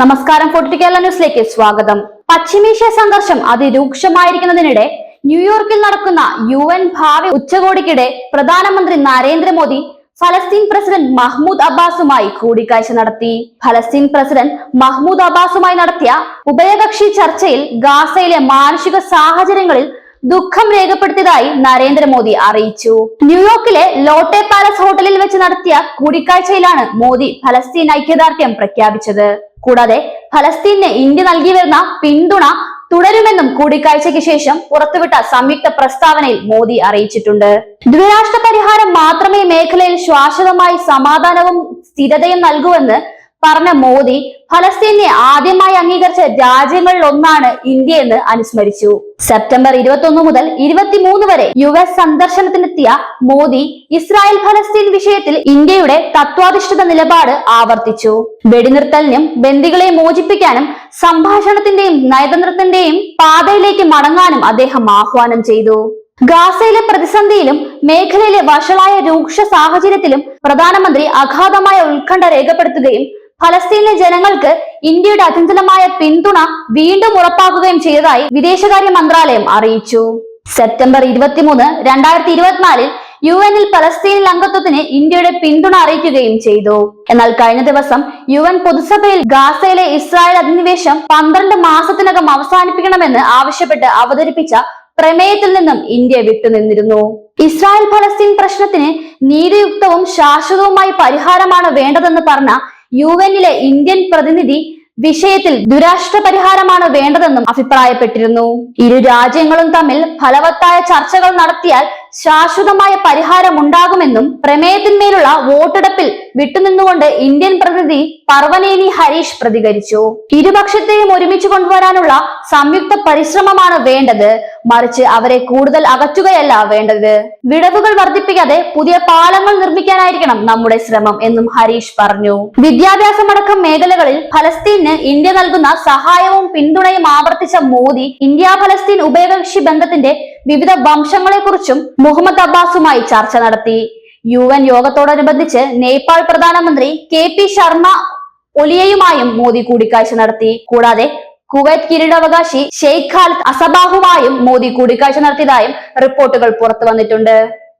നമസ്കാരം ഫോർട്ടി കേരള ന്യൂസിലേക്ക് സ്വാഗതം. പശ്ചിമേഷ്യ സംഘർഷം അതിരൂക്ഷമായിരിക്കുന്നതിനിടെ ന്യൂയോർക്കിൽ നടക്കുന്ന യു എൻ ഭാവി ഉച്ചകോടിക്കിടെ പ്രധാനമന്ത്രി നരേന്ദ്രമോദി ഫലസ്തീൻ പ്രസിഡന്റ് മഹ്മൂദ് അബ്ബാസുമായി കൂടിക്കാഴ്ച നടത്തി. ഫലസ്തീൻ പ്രസിഡന്റ് മഹ്മൂദ് അബ്ബാസുമായി നടത്തിയ ഉഭയകക്ഷി ചർച്ചയിൽ ഗാസയിലെ മാനുഷിക സാഹചര്യങ്ങളിൽ ദുഃഖം രേഖപ്പെടുത്തിയതായി നരേന്ദ്രമോദി അറിയിച്ചു. ന്യൂയോർക്കിലെ ലോട്ടെ പാലസ് ഹോട്ടലിൽ വെച്ച് നടത്തിയ കൂടിക്കാഴ്ചയിലാണ് മോദി ഫലസ്തീൻ ഐക്യദാർഢ്യം പ്രഖ്യാപിച്ചത്. കൂടാതെ ഫലസ്തീന് ഇന്ത്യ നൽകി വരുന്ന പിന്തുണ തുടരുമെന്നും കൂടിക്കാഴ്ചയ്ക്ക് ശേഷം പുറത്തുവിട്ട സംയുക്ത പ്രസ്താവനയിൽ മോദി അറിയിച്ചിട്ടുണ്ട്. ദ്വിരാഷ്ട്ര പരിഹാരം മാത്രമേ മേഖലയിൽ ശാശ്വതമായി സമാധാനവും സ്ഥിരതയും നൽകുവെന്ന് പറഞ്ഞ മോദി ഫലസ്തീനെ ആദ്യമായി അംഗീകരിച്ച രാജ്യങ്ങളിൽ ഒന്നാണ് ഇന്ത്യ എന്ന് അനുസ്മരിച്ചു. സെപ്റ്റംബർ ഇരുപത്തി ഒന്ന് മുതൽ ഇരുപത്തിമൂന്ന് വരെ യു എസ് സന്ദർശനത്തിനെത്തിയ മോദി ഇസ്രായേൽ ഫലസ്തീൻ വിഷയത്തിൽ ഇന്ത്യയുടെ തത്വാധിഷ്ഠിത നിലപാട് ആവർത്തിച്ചു. വെടിനിർത്തലിനും ബന്ദികളെ മോചിപ്പിക്കാനും സംഭാഷണത്തിന്റെയും നയതന്ത്രത്തിന്റെയും പാതയിലേക്ക് മടങ്ങാനും അദ്ദേഹം ആഹ്വാനം ചെയ്തു. ഗാസയിലെ പ്രതിസന്ധിയിലും മേഖലയിലെ വഷളായ രൂക്ഷ സാഹചര്യത്തിലും പ്രധാനമന്ത്രി അഗാധമായ ഉത്കണ്ഠ രേഖപ്പെടുത്തുകയും ഫലസ്തീനിലെ ജനങ്ങൾക്ക് ഇന്ത്യയുടെ അചഞ്ചലമായ പിന്തുണ വീണ്ടും ഉറപ്പാക്കുകയും ചെയ്തതായി വിദേശകാര്യ മന്ത്രാലയം അറിയിച്ചു. സെപ്റ്റംബർ ഇരുപത്തിമൂന്ന് രണ്ടായിരത്തി ഇരുപത്തിനാലിൽ യു എനിൽ പലസ്തീനിൽ അംഗത്വത്തിന് ഇന്ത്യയുടെ പിന്തുണ അറിയിക്കുകയും ചെയ്തു. എന്നാൽ കഴിഞ്ഞ ദിവസം യു എൻ പൊതുസഭയിൽ ഗാസയിലെ ഇസ്രായേൽ അധിനിവേശം പന്ത്രണ്ട് മാസത്തിനകം അവസാനിപ്പിക്കണമെന്ന് ആവശ്യപ്പെട്ട് അവതരിപ്പിച്ച പ്രമേയത്തിൽ നിന്നും ഇന്ത്യ വിട്ടുനിന്നിരുന്നു. ഇസ്രായേൽ ഫലസ്തീൻ പ്രശ്നത്തിന് നീതിയുക്തവും ശാശ്വതവുമായി പരിഹാരമാണ് വേണ്ടതെന്ന് പറഞ്ഞ യു എന്നിലെ ഇന്ത്യൻ പ്രതിനിധി വിഷയത്തിൽ ദുരാഷ്ട്ര പരിഹാരമാണ് വേണ്ടതെന്നും അഭിപ്രായപ്പെട്ടിരുന്നു. ഇരു രാജ്യങ്ങളും തമ്മിൽ ഫലവത്തായ ചർച്ചകൾ നടത്തിയാൽ ശാശ്വതമായ പരിഹാരം ഉണ്ടാകുമെന്നും പ്രമേയത്തിന്മേലുള്ള വോട്ടെടുപ്പിൽ വിട്ടുനിന്നുകൊണ്ട് ഇന്ത്യൻ പ്രതിനിധി പർവനേനി ഹരീഷ് പ്രതികരിച്ചു. ഇരുപക്ഷത്തെയും ഒരുമിച്ച് കൊണ്ടുവരാനുള്ള സംയുക്ത പരിശ്രമമാണ് വേണ്ടത്. മറിച്ച് അവരെ കൂടുതൽ അകറ്റുകയല്ല വേണ്ടത്. വിടവുകൾ വർദ്ധിപ്പിക്കാതെ പുതിയ പാലങ്ങൾ നിർമ്മിക്കാനായിരിക്കണം നമ്മുടെ ശ്രമം എന്നും ഹരീഷ് പറഞ്ഞു. വിദ്യാഭ്യാസമടക്കം മേഖലകളിൽ ഫലസ്തീന് ഇന്ത്യ നൽകുന്ന സഹായവും പിന്തുണയും ആവർത്തിച്ച മോദി ഇന്ത്യ ഫലസ്തീൻ ഉഭയകക്ഷി ബന്ധത്തിന്റെ വിവിധ വംശങ്ങളെക്കുറിച്ചും മുഹമ്മദ് അബ്ബാസുമായി ചർച്ച നടത്തി. യു എൻ യോഗത്തോടനുബന്ധിച്ച് നേപ്പാൾ പ്രധാനമന്ത്രി കെ പി ശർമ്മ ഒലിയയുമായും മോദി കൂടിക്കാഴ്ച നടത്തി. കൂടാതെ കുവൈറ്റ് കിരീടാവകാശി ഷെയ്ഖ് ഖാലിദ് അസബാഹുമായും മോദി കൂടിക്കാഴ്ച നടത്തിയതായും റിപ്പോർട്ടുകൾ പുറത്തു വന്നിട്ടുണ്ട്.